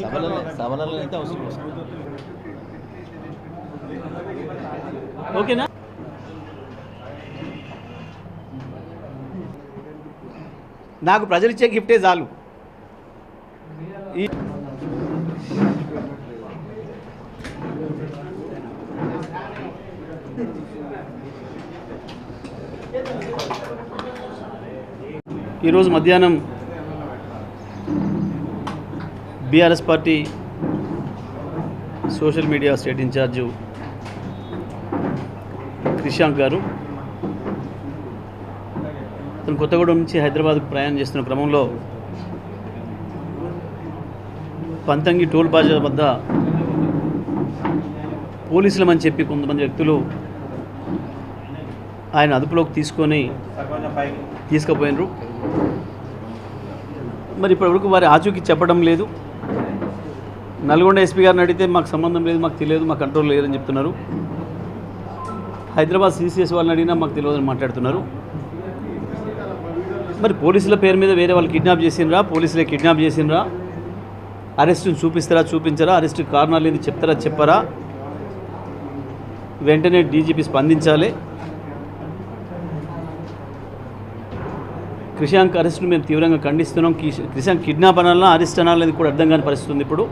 సభలలో సభలలో అయితే అవసరం ఓకేనా? నాకు ప్రజలు ఇచ్చే గిఫ్టే చాలు. ఈ ఈరోజు మధ్యాహ్నం BRS party social media state incharge Krishank గారు. అతను కొత్తగూడెం నుంచి హైదరాబాద్కు ప్రయాణం చేస్తున్న క్రమంలో పంతంగి టోల్ ప్లాజా వద్ద పోలీసులమని చెప్పి కొంతమంది వ్యక్తులు ఆయన అదుపులోకి తీసుకొని తీసుకుపోయినరు. మరి ఇప్పటివరకు వారి ఆచూకీ చెప్పడం లేదు. నల్గొండ ఎస్పీ గారిని అడిగితే మాకు సంబంధం లేదు మాకు తెలియదు మాకు కంట్రోల్ లేదని చెప్తున్నారు. హైదరాబాద్ సీసీఎస్ వాళ్ళని అడిగినా మాకు తెలియదని మాట్లాడుతున్నారు. మరి పోలీసుల పేరు మీద వేరే వాళ్ళు కిడ్నాప్ చేసినరా పోలీసులే కిడ్నాప్ చేసినరా అరెస్టును చూపిస్తారా చూపించరా? అరెస్ట్ కారణాలు ఏంది చెప్తారా చెప్పరా? వెంటనే డీజీపీ స్పందించాలి. క్రిషాంక్ అరెస్ట్ను మేము తీవ్రంగా ఖండిస్తున్నాం. క్రిషాంక్ కిడ్నాప్ అనాలన్నా అరెస్ట్ అనాలనేది కూడా అర్థం కాని పరిస్థితి ఉంది ఇప్పుడు.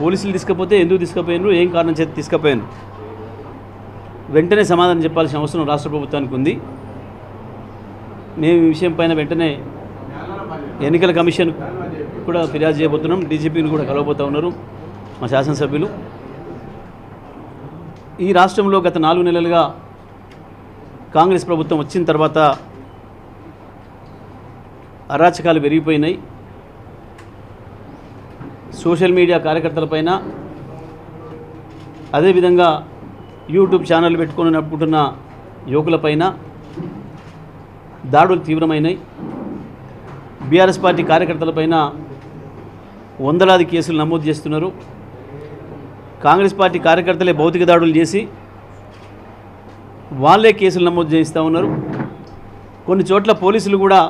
పోలీసులు తీసుకపోతే ఎందుకు తీసుకుపోయినారు? ఏం కారణం చేతి తీసుకుపోయాను వెంటనే సమాధానం చెప్పాల్సిన అవసరం రాష్ట్ర ప్రభుత్వానికి ఉంది. మేము ఈ విషయం పైన వెంటనే ఎన్నికల కమిషన్ కూడా ఫిర్యాదు చేయబోతున్నాం. డీజీపీని కూడా కలవబోతూ ఉన్నారు మా శాసనసభ్యులు. ఈ రాష్ట్రంలో గత నాలుగు నెలలుగా కాంగ్రెస్ ప్రభుత్వం వచ్చిన తర్వాత అరాచకాలు పెరిగిపోయినాయి. సోషల్ మీడియా కార్యకర్తలపైన అదేవిధంగా యూట్యూబ్ ఛానల్ పెట్టుకొని నడుపుకుంటున్న యువకులపైన దాడులు తీవ్రమైనాయి. బీఆర్ఎస్ పార్టీ కార్యకర్తలపైన వందలాది కేసులు నమోదు చేస్తున్నారు. కాంగ్రెస్ పార్టీ కార్యకర్తలే భౌతిక దాడులు చేసి వాళ్ళే కేసులు నమోదు చేయిస్తూ ఉన్నారు. కొన్ని చోట్ల పోలీసులు కూడా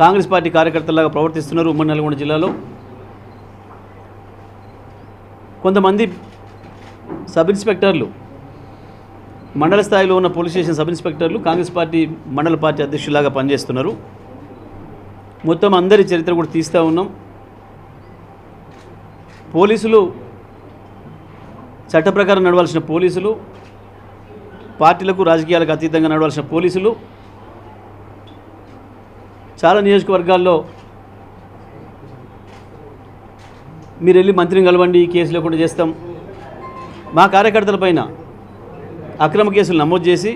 కాంగ్రెస్ పార్టీ కార్యకర్తలాగా ప్రవర్తిస్తున్నారు ఉమ్మడి నల్గొండ జిల్లాలో. కొంతమంది సబ్ ఇన్స్పెక్టర్లు మండల స్థాయిలో ఉన్న పోలీస్ స్టేషన్ సబ్ ఇన్స్పెక్టర్లు కాంగ్రెస్ పార్టీ మండల పార్టీ అధ్యక్షులాగా పనిచేస్తున్నారు. మొత్తం అందరి చరిత్ర కూడా తీస్తూ ఉన్నాం. పోలీసులు చట్ట ప్రకారం నడవాల్సిన పోలీసులు పార్టీలకు రాజకీయాలకు అతీతంగా నడవాల్సిన పోలీసులు చాలా నియోజకవర్గాల్లో మీరు వెళ్ళి మంత్రిని కలవండి ఈ కేసు లేకుండా చేస్తాం. మా కార్యకర్తలపైన అక్రమ కేసులు నమోదు చేసి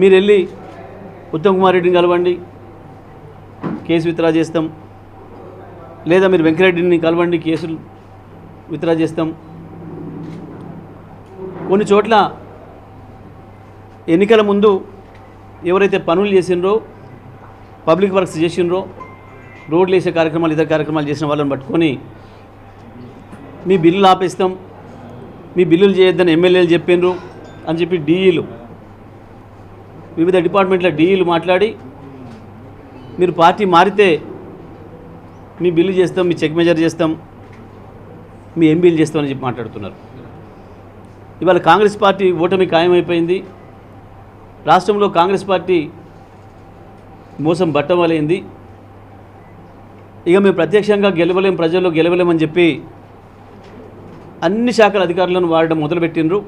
మీరు వెళ్ళి ఉత్తమ్ కుమార్ రెడ్డిని కలవండి కేసు విత్డ్రా చేస్తాం. లేదా మీరు వెంకరెడ్డిని కలవండి కేసులు విత్డ్రా చేస్తాం. కొన్ని చోట్ల ఎన్నికల ముందు ఎవరైతే పనులు చేసినరో పబ్లిక్ వర్క్స్ చేసినరో రోడ్లు వేసే కార్యక్రమాలు ఇతర కార్యక్రమాలు చేసిన వాళ్ళని పట్టుకొని మీ బిల్లులు ఆపేస్తాం మీ బిల్లులు చేయొద్దని ఎమ్మెల్యేలు చెప్పిండ్రు అని చెప్పి డీఈలు వివిధ డిపార్ట్మెంట్ల డీఈలు మాట్లాడి మీరు పార్టీ మారితే మీ బిల్లు చేస్తాం మీ చెక్ మెజర్ చేస్తాం మీ ఎంబీలు చేస్తామని చెప్పి మాట్లాడుతున్నారు. ఇవాళ కాంగ్రెస్ పార్టీ ఓటమి ఖాయమైపోయింది. రాష్ట్రంలో కాంగ్రెస్ పార్టీ మోసం బట్టమలైంది ఇక మేము ప్రత్యక్షంగా గెలవలేం ప్రజల్లో గెలవలేమని చెప్పి అన్ని శాఖల అధికారులను వాడడం మొదలుపెట్టిండ్రు.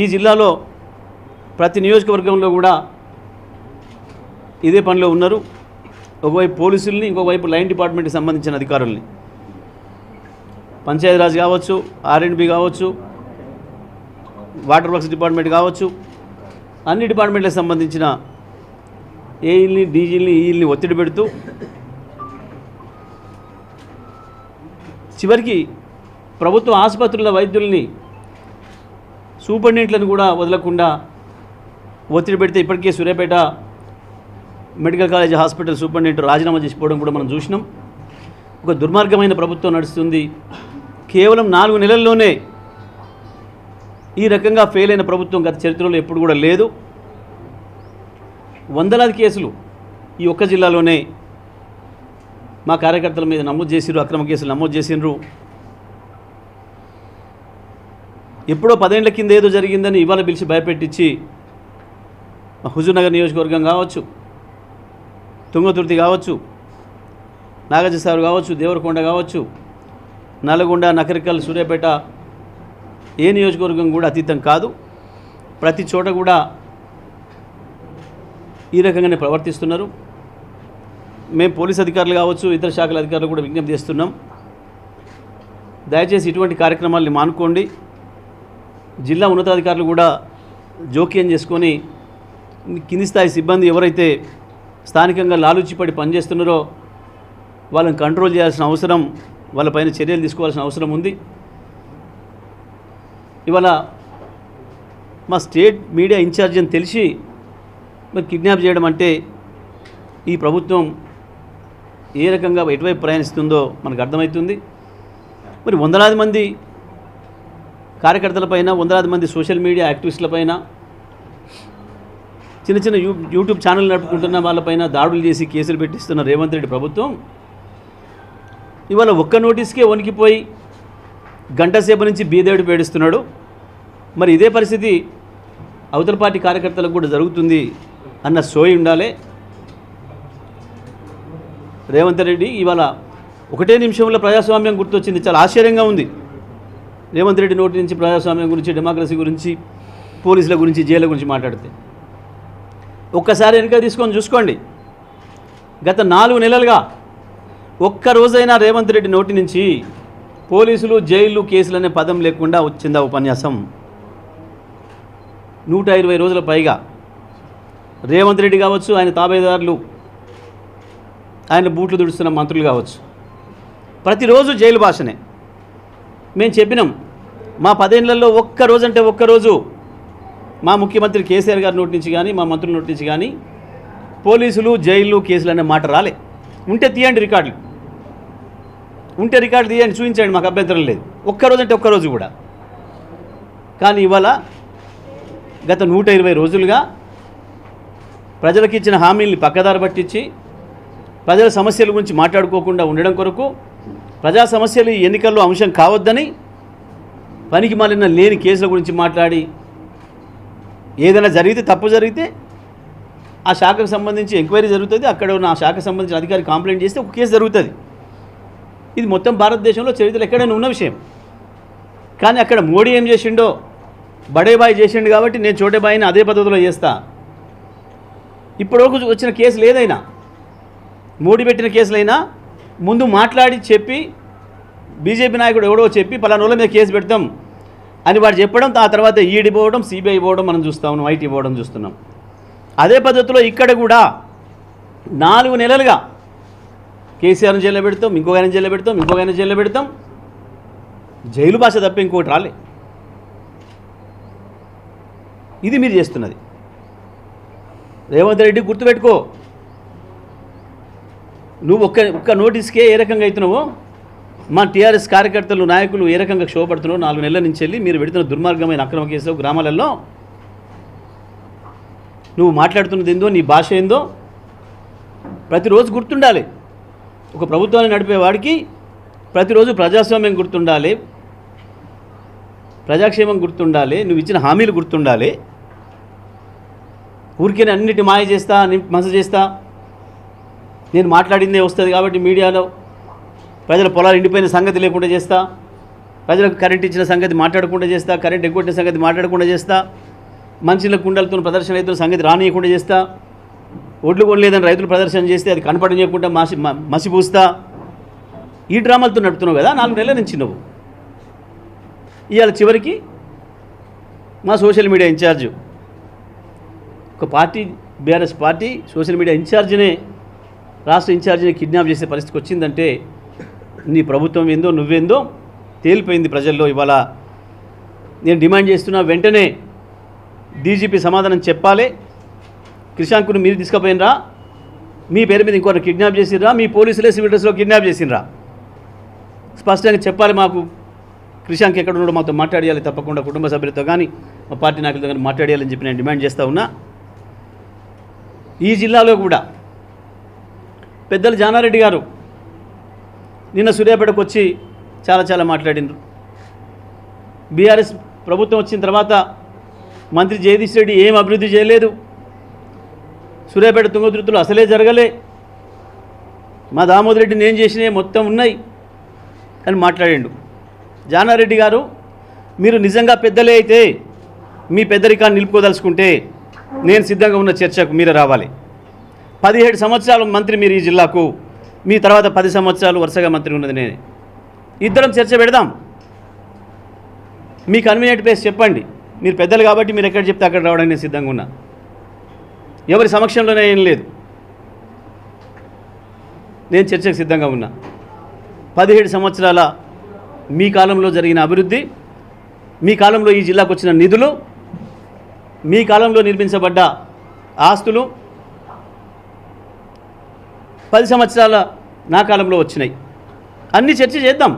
ఈ జిల్లాలో ప్రతి నియోజకవర్గంలో కూడా ఇదే పనిలో ఉన్నారు. ఒకవైపు పోలీసుల్ని ఇంకోవైపు లైన్ డిపార్ట్మెంట్కి సంబంధించిన అధికారుల్ని. పంచాయతీరాజ్ కావచ్చు ఆర్ఎండ్బి కావచ్చు వాటర్ వర్క్స్ డిపార్ట్మెంట్ కావచ్చు అన్ని డిపార్ట్మెంట్లకు సంబంధించిన ఏఈల్ని డీజీల్ని ఈల్ని ఒత్తిడి పెడుతూ చివరికి ప్రభుత్వ ఆసుపత్రుల వైద్యుల్ని సూపరింటెండెంట్లను కూడా వదలకుండా ఒత్తిడి పెడితే ఇప్పటికే Suryapet medical college hospital superintendent రాజీనామా చేసిపోవడం కూడా మనం చూసినాం. ఒక దుర్మార్గమైన ప్రభుత్వం నడుస్తుంది. కేవలం నాలుగు నెలల్లోనే ఈ రకంగా ఫెయిల్ అయిన ప్రభుత్వం గత చరిత్రలో ఎప్పుడు కూడా లేదు. వందలాది కేసులు ఈ ఒక్క జిల్లాలోనే మా కార్యకర్తల మీద నమోదు చేసిర్రు అక్రమ కేసులు నమోదు చేసిండ్రు ఎప్పుడో పదేళ్ళ కింద ఏదో జరిగిందని ఇవాళ పిలిచి భయపెట్టించి హుజూర్నగర్ నియోజకవర్గం కావచ్చు తుంగతుర్తి కావచ్చు నాగజసారు కావచ్చు దేవరకొండ కావచ్చు నల్గొండ నకరికల్ సూర్యాపేట ఏ నియోజకవర్గం కూడా అతీతం కాదు. ప్రతి చోట కూడా ఈ రకంగానే ప్రవర్తిస్తున్నారు. మేము పోలీస్ అధికారులు కావచ్చు ఇతర శాఖల అధికారులు కూడా విజ్ఞప్తి చేస్తున్నాం. దయచేసి ఇటువంటి కార్యక్రమాల్ని మానుకోండి. జిల్లా ఉన్నతాధికారులు కూడా జోక్యం చేసుకొని కింది స్థాయి సిబ్బంది ఎవరైతే స్థానికంగా లాలూచిపడి పనిచేస్తున్నారో వాళ్ళని కంట్రోల్ చేయాల్సిన అవసరం వాళ్ళపైన చర్యలు తీసుకోవాల్సిన అవసరం ఉంది. ఇవాళ మా స్టేట్ మీడియా ఇన్ఛార్జ్ అని తెలిసి మరి కిడ్నాప్ చేయడం అంటే ఈ ప్రభుత్వం ఏ రకంగా ఎటువైపు ప్రయాణిస్తుందో మనకు అర్థమవుతుంది. మరి వందలాది మంది కార్యకర్తలపైన వందలాది మంది సోషల్ మీడియా యాక్టివిస్టులపైన చిన్న చిన్న యూ యూట్యూబ్ ఛానల్ నడుపుకుంటున్న వాళ్ళపైన దాడులు చేసి కేసులు పెట్టిస్తున్న రేవంత్ రెడ్డి ప్రభుత్వం ఇవాళ ఒక్క నోటీస్కే వణికిపోయి గంటసేపు నుంచి బీదేవుడు పేడిస్తున్నాడు. మరి ఇదే పరిస్థితి అవతల పార్టీ కార్యకర్తలకు కూడా జరుగుతుంది అన్న సోయి ఉండాలి. రేవంత్ రెడ్డి ఇవాళ ఒకటే నిమిషంలో ప్రజాస్వామ్యం గుర్తొచ్చింది. చాలా ఆశ్చర్యంగా ఉంది. రేవంత్ రెడ్డి నోటి నుంచి ప్రజాస్వామ్యం గురించి డెమోక్రసీ గురించి పోలీసుల గురించి జైళ్ళ గురించి మాట్లాడితే. ఒక్కసారి వెనుక తీసుకొని చూసుకోండి. గత నాలుగు నెలలుగా ఒక్క రోజైనా రేవంత్ రెడ్డి నోటి నుంచి పోలీసులు జైలు కేసులు అనే పదం లేకుండా వచ్చిందా ఉపన్యాసం? నూట ఇరవై రోజుల పైగా రేవంత్ రెడ్డి కావచ్చు ఆయన తాబేదారులు ఆయన బూట్లు దుడుస్తున్న మంత్రులు కావచ్చు. ప్రతిరోజు జైలు భాషనే. మేము చెప్పినాం మా పదేళ్ళలో ఒక్క రోజు అంటే ఒక్కరోజు మా ముఖ్యమంత్రి కేసీఆర్ గారి నోటి నుంచి కానీ మా మంత్రుల నోటి నుంచి కానీ పోలీసులు జైలు కేసులు అనే మాట రాలే. ఉంటే తీయండి రికార్డులు. ఉంటే రికార్డు తీయండి చూపించండి మాకు అభ్యంతరం లేదు. ఒక్కరోజు అంటే ఒక్కరోజు కూడా. కానీ ఇవాళ గత నూట ఇరవై రోజులుగా ప్రజలకు ఇచ్చిన హామీల్ని పక్కదారి పట్టించి ప్రజల సమస్యల గురించి మాట్లాడుకోకుండా ఉండడం కొరకు ప్రజా సమస్యలు ఈ ఎన్నికల్లో అంశం కావద్దని పనికి మాలిన లేని కేసుల గురించి మాట్లాడి ఏదైనా జరిగితే తప్పు జరిగితే ఆ శాఖకు సంబంధించి ఎంక్వైరీ జరుగుతుంది. అక్కడ ఉన్న ఆ శాఖకు సంబంధించిన అధికారి కంప్లైంట్ చేస్తే ఒక కేసు జరుగుతుంది. ఇది మొత్తం భారతదేశంలో చరిత్రలో ఎక్కడైనా ఉన్న విషయం. కానీ అక్కడ మోడీ ఏం చేసిండో బడేబాయి చేసిండు కాబట్టి నేను చోటేబాయిని అదే పద్ధతిలో చేస్తా. ఇప్పటివరకు వచ్చిన కేసులు ఏదైనా మోడీ పెట్టిన కేసులైనా ముందు మాట్లాడి చెప్పి బీజేపీ నాయకుడు ఎవడో చెప్పి పలానా మీద కేసు పెడతాం అని వాడు చెప్పడం ఆ తర్వాత ఈడీ పోవడం సిబిఐ పోవడం మనం చూస్తా ఉన్నాం ఐటీ పోవడం చూస్తున్నాం. అదే పద్ధతిలో ఇక్కడ కూడా నాలుగు నెలలుగా కేసీఆర్ని జైల్లో పెడతాం ఇంకొక ఆయన జైల్లో పెడతాం ఇంకొక ఆయన జైల్లో పెడతాం. జైలు భాష తప్ప ఇంకోటి రాలే. ఇది మీరు చేస్తున్నది. రేవంత్ రెడ్డి గుర్తుపెట్టుకో. నువ్వు ఒక్క ఒక్క నోటీస్కే ఏ రకంగా అవుతున్నావో? మా టీఆర్ఎస్ కార్యకర్తలు నాయకులు ఏ రకంగా క్షోభపడుతున్నారో నాలుగు నెలల నుంచి వెళ్ళి మీరు పెడుతున్న దుర్మార్గమైన అక్రమ కేసులు గ్రామాలలో నువ్వు మాట్లాడుతున్నది ఏందో నీ భాష ఏందో ప్రతిరోజు గుర్తుండాలి. ఒక ప్రభుత్వాన్ని నడిపేవాడికి ప్రతిరోజు ప్రజాస్వామ్యం గుర్తుండాలి ప్రజాక్షేమం గుర్తుండాలి నువ్వు ఇచ్చిన హామీలు గుర్తుండాలి. ఊరికే అన్నిటి మాయ చేస్తా మస చేస్తా. నేను మాట్లాడిందే వస్తుంది కాబట్టి మీడియాలో ప్రజల పొలాలు ఎండిపోయిన సంగతి లేకుండా చేస్తా. ప్రజలకు కరెంట్ ఇచ్చిన సంగతి మాట్లాడకుండా చేస్తా కరెంట్ ఎగ్గొట్టిన సంగతి మాట్లాడకుండా చేస్తా. మనుషుల కుండలతో ప్రదర్శన అవుతున్న సంగతి రానియకుండా చేస్తా. ఓట్లు కొనలేదని రైతులు ప్రదర్శన చేస్తే అది కనపడనీయకుండా మసి మ- మసిపూస్తా. ఈ డ్రామాలతో నడుపుతున్నావు కదా నాలుగు నెలల నుంచి నువ్వు. ఇవాళ చివరికి మా సోషల్ మీడియా ఇన్ఛార్జ్ ఒక party BRS party social media ఇన్ఛార్జినే రాష్ట్ర ఇన్ఛార్జిని కిడ్నాప్ చేసే పరిస్థితికి వచ్చిందంటే నీ ప్రభుత్వం ఏందో నువ్వేందో తేలిపోయింది ప్రజల్లో ఇవాళ. నేను డిమాండ్ చేస్తున్నా వెంటనే డీజీపీ సమాధానం చెప్పాలి. క్రిషాంకుని మీరు తీసుకుపోయినరా? మీ పేరు మీద ఇంకొకరు కిడ్నాప్ చేసిర్రా? మీ పోలీసులే సివిల్ డ్రెస్లో కిడ్నాప్ చేసినరా స్పష్టంగా చెప్పాలి మాకు. క్రిషాంక్ ఎక్కడ ఉన్నాడో మాతో మాట్లాడేయాలి తప్పకుండా కుటుంబ సభ్యులతో కానీ మా పార్టీ నాయకులతో కానీ మాట్లాడేయాలని చెప్పి నేను డిమాండ్ చేస్తూ ఉన్నా. ఈ జిల్లాలో కూడా పెద్దలు జానారెడ్డి గారు నిన్న సూర్యాపేటకు వచ్చి చాలా చాలా మాట్లాడినారు. బీఆర్ఎస్ ప్రభుత్వం వచ్చిన తర్వాత మంత్రి జగదీష్ రెడ్డి ఏం అభివృద్ధి చేయలేదు. సూర్యాపేట తుంగతుర్తులు అసలే జరగలే. మా దామోదర్ రెడ్డి నేను చేసినవి మొత్తం ఉన్నాయి అని మాట్లాడిండు. జానారెడ్డి గారు మీరు నిజంగా పెద్దలే అయితే మీ పెద్దరికాన్ని నిలుపుకోదలుచుకుంటే నేను సిద్ధంగా ఉన్న చర్చకు మీరే రావాలి. పదిహేడు సంవత్సరాలు మంత్రి మీరు ఈ జిల్లాకు మీ తర్వాత పది సంవత్సరాలు వరుసగా మంత్రి ఉన్నది నేనే. ఇద్దరం చర్చ పెడదాం. మీ కన్వీనియంట్ ప్లేస్ చెప్పండి. మీరు పెద్దలు కాబట్టి మీరు ఎక్కడ చెప్తే అక్కడ రావడానికి నేను సిద్ధంగా ఉన్నా. ఎవరి సమక్షంలోనే ఏం లేదు. నేను చర్చకు సిద్ధంగా ఉన్నా. పదిహేడు సంవత్సరాల మీ కాలంలో జరిగిన అభివృద్ధి మీ కాలంలో ఈ జిల్లాకు వచ్చిన నిధులు మీ కాలంలో నిర్మించబడ్డ ఆస్తులు పది సంవత్సరాల నా కాలంలో వచ్చినాయి. అన్ని చర్చ చేద్దాం.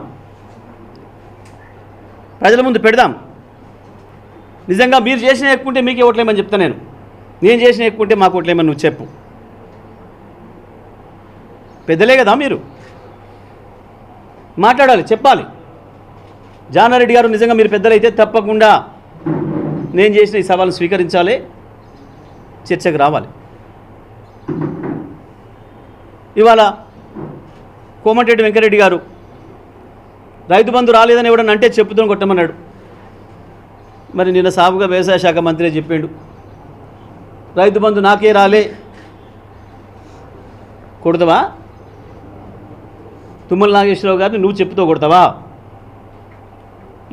ప్రజల ముందు పెడదాం. నిజంగా మీరు చేసిన ఎక్కుంటే మీకే ఓట్లేమని చెప్తా నేను. నేను చేసిన ఎక్కుంటే మాకు ఓట్లేమని నువ్వు చెప్పు. పెద్దలే కదా మీరు? మాట్లాడాలి చెప్పాలి. జానారెడ్డి గారు నిజంగా మీరు పెద్దలైతే తప్పకుండా నేను చేసిన ఈ సవాల్ని స్వీకరించాలి చర్చకు రావాలి. ఇవాళ కోమటిరెడ్డి వెంకరెడ్డి గారు రైతు బంధు రాలేదని ఎవడన్నా అంటే చెప్పుతో కొట్టమన్నాడు. మరి నిన్న సాబుగా వ్యవసాయ శాఖ మంత్రి చెప్పిండు. రైతు బంధు నాకే రాలే. కొడతావా? తుమ్మల నాగేశ్వరరావు గారిని నువ్వు చెప్పుతో కొడతావా?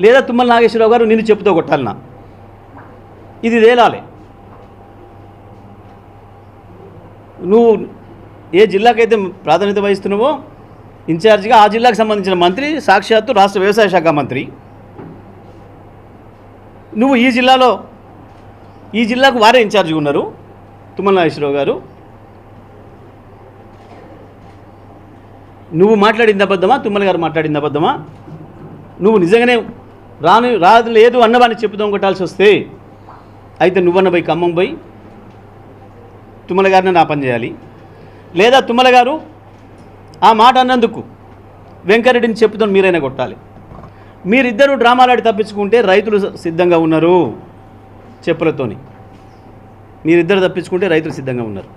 లేదా తుమ్మల నాగేశ్వరరావు గారు నిన్ను చెప్పుతో కొట్టాలన్నా ఇది తేలాలి. నువ్వు ఏ జిల్లాకైతే ప్రాధాన్యత వహిస్తున్నావో ఇన్ఛార్జిగా ఆ జిల్లాకు సంబంధించిన మంత్రి సాక్షాత్తు రాష్ట్ర వ్యవసాయ శాఖ మంత్రి. నువ్వు ఈ జిల్లాలో ఈ జిల్లాకు వారే ఇన్ఛార్జ్గా ఉన్నారు. తుమ్మల నాగేశ్వరరావు గారు. నువ్వు మాట్లాడింది అబద్ధమా? తుమ్మల గారు మాట్లాడింది అబద్ధమా? నువ్వు నిజంగానే రాను రాదు లేదు అన్నవాని చెప్పుదాం కొట్టాల్సి వస్తే అయితే నువ్వన్న పోయి ఖమ్మం పోయి తుమ్మల గారిని నా పని చేయాలి. లేదా తుమ్మల గారు ఆ మాట అన్నందుకు వెంకరెడ్డిని చెప్పుదాం మీరైనా కొట్టాలి. మీరిద్దరూ డ్రామాలాడి తప్పించుకుంటే రైతులు సిద్ధంగా ఉన్నారు. చెప్పులతోని. మీరిద్దరు తప్పించుకుంటే రైతులు సిద్ధంగా ఉన్నారు.